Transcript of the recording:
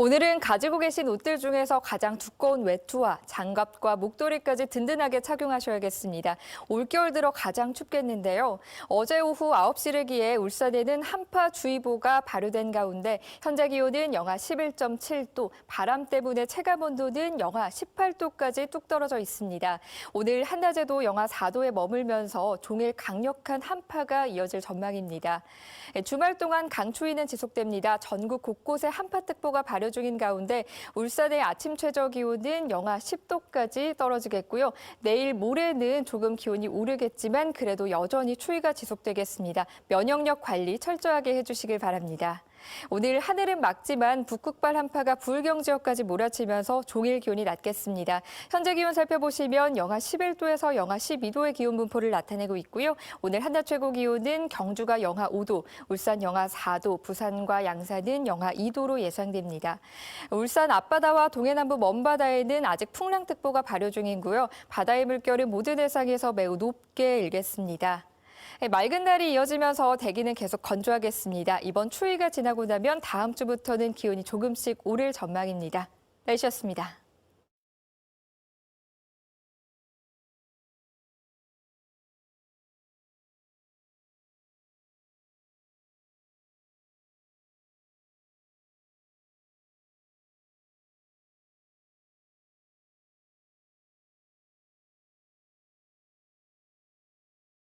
오늘은 가지고 계신 옷들 중에서 가장 두꺼운 외투와 장갑과 목도리까지 든든하게 착용하셔야겠습니다. 올겨울 들어 가장 춥겠는데요. 어제 오후 9시를 기해 울산에는 한파주의보가 발효된 가운데 현재 기온은 영하 11.7도, 바람 때문에 체감 온도는 영하 18도까지 뚝 떨어져 있습니다. 오늘 한낮에도 영하 4도에 머물면서 종일 강력한 한파가 이어질 전망입니다. 주말 동안 강추위는 지속됩니다. 전국 곳곳에 한파특보가 발효 중인 가운데 울산의 아침 최저 기온은 영하 10도까지 떨어지겠고요. 내일 모레는 조금 기온이 오르겠지만 그래도 여전히 추위가 지속되겠습니다. 면역력 관리 철저하게 해주시길 바랍니다. 오늘 하늘은 맑지만 북극발 한파가 부울경 지역까지 몰아치면서 종일 기온이 낮겠습니다. 현재 기온 살펴보시면 영하 11도에서 영하 12도의 기온 분포를 나타내고 있고요. 오늘 한낮 최고 기온은 경주가 영하 5도, 울산 영하 4도, 부산과 양산은 영하 2도로 예상됩니다. 울산 앞바다와 동해남부 먼바다에는 아직 풍랑특보가 발효 중이고요. 바다의 물결은 모든 해상에서 매우 높게 일겠습니다. 네, 맑은 날이 이어지면서 대기는 계속 건조하겠습니다. 이번 추위가 지나고 나면 다음 주부터는 기온이 조금씩 오를 전망입니다. 날씨였습니다.